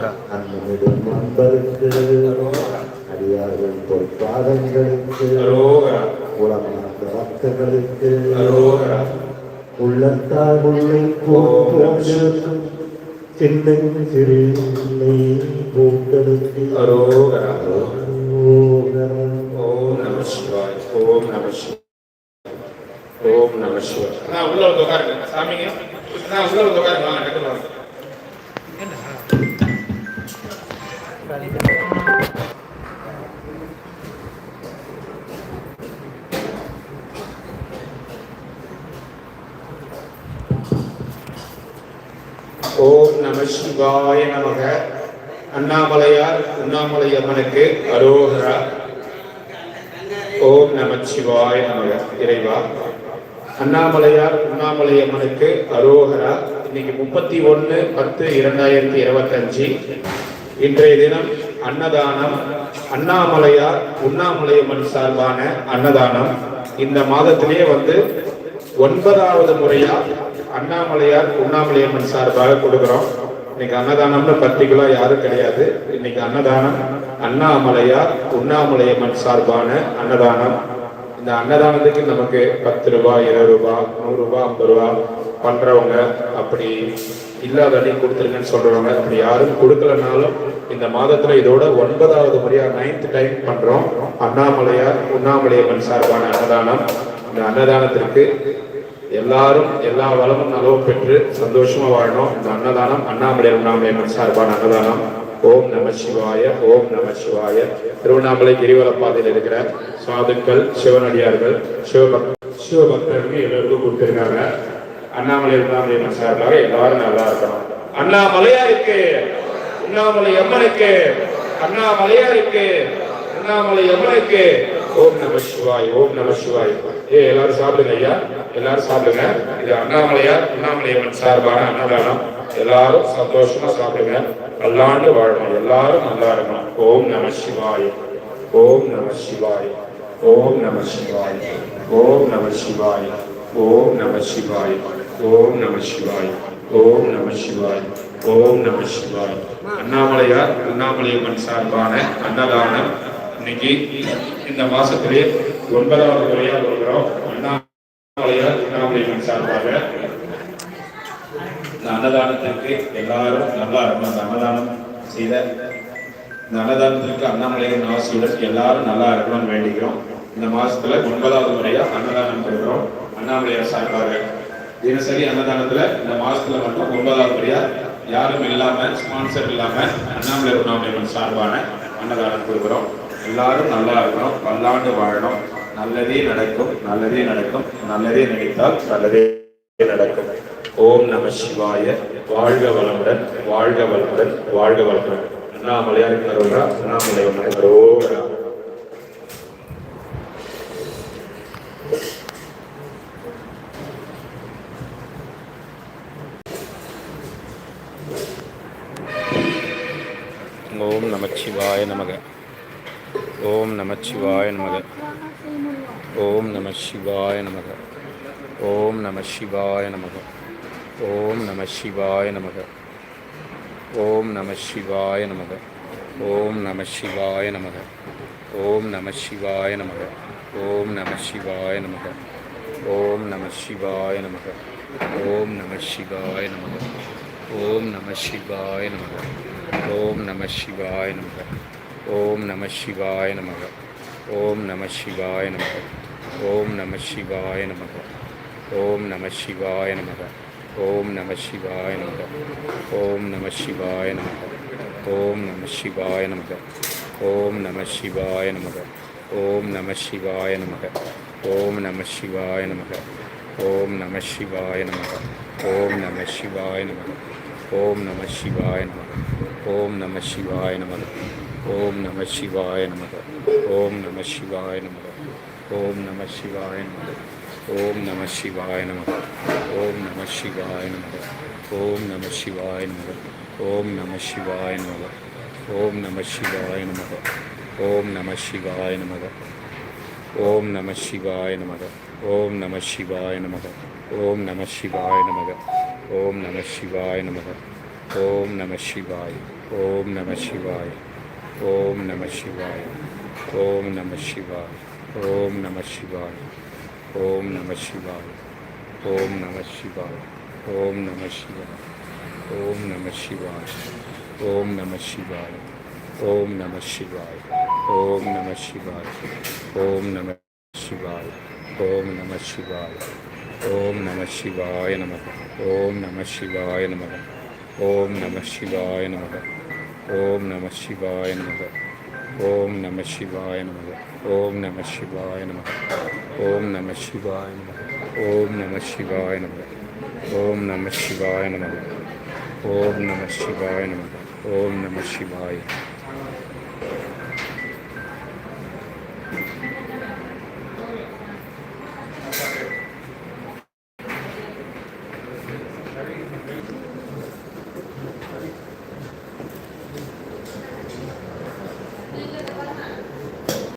அன்பருக்கு அடியார்கள் பொற்பாதங்களுக்கு உலமார்ந்த பக்தர்களுக்கு உள்ளத்தால் உள்ளை போன்றிருக்கும் சின்ன சிறு பூக்களுக்கு. ஓம் நம சிவாய். ஓம் நம சிவாய். ஓம் நம சிவாய். நான் உள்ள உட்காருங்க சாமிங்க. நான் உள்ள உட்காருங்க ஓம் நம சிவாய நமக. அண்ணாமலையார் அண்ணாமலை அம்மனுக்கு அரோகரா. ஓம் நம சிவாய நமக. இறைவா அண்ணாமலையார் உண்ணாமலை அம்மனுக்கு அரோகரா. இன்னைக்கு முப்பத்தி ஒன்று பத்து இரண்டாயிரத்தி இருபத்தஞ்சு. இன்றைய தினம் அன்னதானம் அண்ணாமலையார் உண்ணாமலை அம்மன் சார்பான அன்னதானம். இந்த மாதத்திலேயே வந்து ஒன்பதாவது முறையா அண்ணாமலையார் உண்ணாமலையம்மன் சார்பாக கொடுக்கிறோம். இன்னைக்கு அன்னதானம்னு பர்டிகுலா யாரும் கிடையாது. இன்னைக்கு அன்னதானம் அண்ணாமலையார் உண்ணாமலையம்மன் சார்பான அன்னதானம். இந்த அன்னதானத்துக்கு நமக்கு பத்து ரூபாய் இருபது ரூபாய் நூறு ரூபாய் ஐம்பது ரூபாய் பண்றவங்க அப்படி இல்லாத அடி கொடுத்துருங்கன்னு சொல்றவங்க அப்படி யாரும் கொடுக்கலனாலும் இந்த மாதத்துல இதோட ஒன்பதாவது முறையா நைன்த் டைம் பண்றோம். அண்ணாமலையார் உண்ணாமலையம்மன் சார்பான அன்னதானம். இந்த அன்னதானத்திற்கு எல்லாரும் எல்லா வளமும் நலவும் பெற்று சந்தோஷமா வாழணும். இந்த அன்னதானம் அண்ணாமலை உண்ணாமலையம்மன் சார்பான அன்னதானம். ஓம் நம சிவாய ஓம் நம சிவாய. திருவண்ணாமலை கிரிவல பாதையில் இருக்கிற சாதுக்கள் சிவனடியார்கள் சிவபக் சிவபக்தர்கள் எல்லாருக்கும் கொடுத்திருக்காங்க. அண்ணாமலை உண்ணாமலையம்மன் சார்பாக எல்லாரும் நல்லா இருக்கணும். அண்ணாமலையாருக்கு அண்ணாமலை அம்மனுக்கு அண்ணாமலையாருக்கு அண்ணாமலை அம்மனுக்கு. ஓம் நம சிவாய் ஓம் நம சிவாய். ஏ எல்லாரும் சாப்பிடுங்க ஐயா. எல்லாரும் சாப்பிடுங்க. இது அண்ணாமலையார் அண்ணாமலை அம்மன் சார்பான அன்னதானம். எல்லாரும் சந்தோஷமா சாப்பிடுங்க. நல்லாண்டு வாழணும். எல்லாரும் நல்லா இருக்கணும் ஓம் நம சிவாய். ஓம் நம சிவாய். ஓம் நம சிவாய். ஓம் நம சிவாய். ஓம் நம சிவாய். ஓம் நம சிவாய். ஓம் நம சிவாய். ஓம் நம சிவாய். அண்ணாமலையார் அண்ணாமலையம்மன் சார்பான அன்னதானம். இன்னைக்கு இந்த மாசத்திலே ஒன்பதாவது முறையா வருகிறோம் அண்ணாமலையார் அண்ணாமலையம்மன் சார்பாக. இந்த அன்னதானத்திற்கு எல்லாரும் நல்லா இருக்கணும் அந்த அன்னதானம் செய்த இந்த அன்னதானத்திற்கு அண்ணாமலையின் ஆசியுடன் எல்லாரும் நல்லா இருக்கணும்னு வேண்டிக்கிறோம். இந்த மாசத்துல ஒன்பதாவது முறையா அன்னதானம் கொடுக்கிறோம். அண்ணாமலையார் சார்பாக. தினசரி அன்னதானத்துல இந்த மாசத்துல மட்டும் ஒன்பதாவது முறையா யாரும் இல்லாம ஸ்பான்சர் இல்லாம அண்ணாமலை உண்ணாமலையின் சார்பான அன்னதானம் கொடுக்குறோம். எல்லாரும் நல்லா இருக்கிறோம் பல்லாண்டு வாழணும். நல்லதே நடக்கும் நல்லதே நடக்கும். நல்லதே நினைத்தால் நல்லதே நடக்கும். ஓம் நம சிவாய. வாழ்க வளமுடன் வாழ்க வளமுடன் வாழ்க வளமுடன். அண்ணாமலையார் கரோரா அண்ணாமலை கரோரா ஓம் நமச்சிவாய நமக ஓம் நமச்சிவாய நமக ஓம் நம சிவாய நமக ஓம் நம சிவாய நமக ஓம் நம சிவாய நமக ஓம் நம சிவாய நமக ஓம் நம சிவாய நமக ஓம் நம சிவாய நமக ஓம் நம சிவாய நமக ஓம் நம சிவாய நமக ஓம் நம சிவாய நமக ஓம் நம சிவாய நமக ஓம் நம சிவாய நமக ஓம் நம சிவாய நமக ஓம் நம சிவாய நமக ஓம் நம சிவாய நமக ஓம் நம சிவாய நமக ஓம் நம சிவாய நமக ஓம் நம சிவாய நமக ஓம் நம சிவாய நமக ஓம் நம சிவாய நமக ஓம் நம சிவாய நமக ஓம் நம சிவாய நமக ஓம் நம சிவாய நமக ஓம் நம சிவாய நம ஓம் நம சிவாய நம ஓம் நம சிவாய நம ஓம் நம சிவாய நம ஓம் நம சிவாய நம ஓம் நம சிவாய நம ஓம் நம சிவாய நம ஓம் நம சிவாய நம ஓம் நம சிவாய நம ஓம் நம சிவாய நம ஓம் நம சிவாய நம ஓம் நம சிவாய நம ஓம் நம சிவாய நம ஓம் நம சிவாய நமக ஓம் நம சிவாய நமக ஓம் நம சிவாய நமக ஓம் நம சிவாய் ஓம் நம சிவாய் ஓம் நம சிவாய் ஓம் நம சிவாய் ஓம் நம சிவாய் ஓம் நம சிவாய் ஓம் நம சிவாய் ஓம் நம சிவாய் ஓம் நம சிவாய் ஓம் நம சிவாய் ஓம் நம சிவாய் ஓம் நம சிவாய் ஓம் நம சிவாய் ஓம் நம சிவாய் ஓம் நம சிவாய நமக ஓம் நம சிவாய நமக ஓம் நம சிவாய நமக ஓம் நம சிவாய நமக ஓம் நம சிவாய நமக ஓம் நம சிவாய நமக ஓம் நம சிவாய நமக ஓம் நம சிவாய நமக ஓம் நம சிவாய நமக ஓம் நம சிவாய நமக ஓம் நம சிவாய